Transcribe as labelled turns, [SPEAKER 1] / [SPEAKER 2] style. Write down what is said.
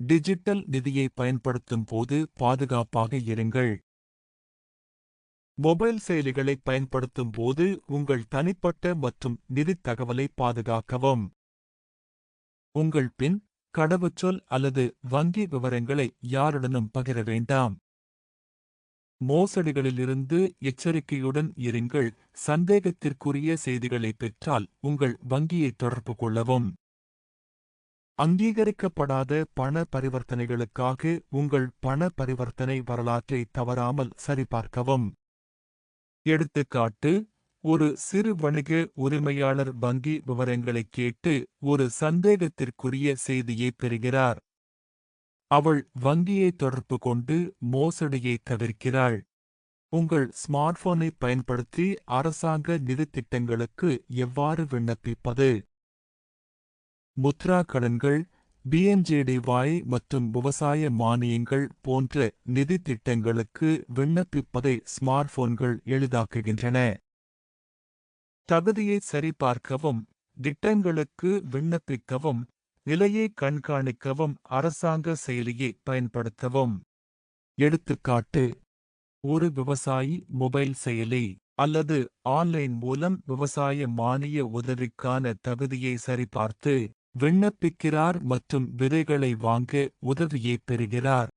[SPEAKER 1] Digital நிதியை பயன்படுத்தும் போது பாதுகாப்பாக இருங்கள். மொபைல் செயலிகளை பயன்படுத்தும் போது உங்கள் தனிப்பட்ட மற்றும் நிதித் தகவலை பாதுகாக்கவும். உங்கள் பின் கடவுச்சொல் அல்லது வங்கி விவரங்களை யாருடனும் பகிர வேண்டாம். மோசடிகளிலிருந்து எச்சரிக்கையுடன் இருங்கள். சந்தேகத்திற்குரிய செய்திகளை பெற்றால் உங்கள் வங்கியை தொடர்பு கொள்ளவும். அங்கீகரிக்கப்படாத பண பரிவர்த்தனைகளுக்காக உங்கள் பண பரிவர்த்தனை வரலாற்றை தவறாமல் சரிபார்க்கவும். எடுத்துக்காட்டு ஒரு சிறு வணிக உரிமையாளர் வங்கி விவரங்களைக் கேட்டு ஒரு சந்தேகத்திற்குரிய செய்தியை பெறுகிறார். அவள் வங்கியை தொடர்பு கொண்டு மோசடியை தவிர்க்கிறாள். உங்கள் ஸ்மார்ட்போனை பயன்படுத்தி அரசாங்க நிதித் திட்டங்களுக்கு எவ்வாறு விண்ணப்பிப்பது? முத்ரா கடன்கள் பிஎன்ஜேடிவாய் மற்றும் விவசாய மானியங்கள் போன்ற நிதித் திட்டங்களுக்கு விண்ணப்பிப்பதை ஸ்மார்ட்போன்கள் எளிதாக்குகின்றன. தகுதியை சரிபார்க்கவும் திட்டங்களுக்கு விண்ணப்பிக்கவும் நிலையை கண்காணிக்கவும் அரசாங்க செயலியை பயன்படுத்தவும். எடுத்துக்காட்டு ஒரு விவசாயி மொபைல் செயலி அல்லது ஆன்லைன் மூலம் விவசாய மானிய உதவிக்கான தகுதியை சரிபார்த்து விண்ணப்பிக்கிறார் மற்றும் விதைகளை வாங்க உதவியை பெறுகிறார்.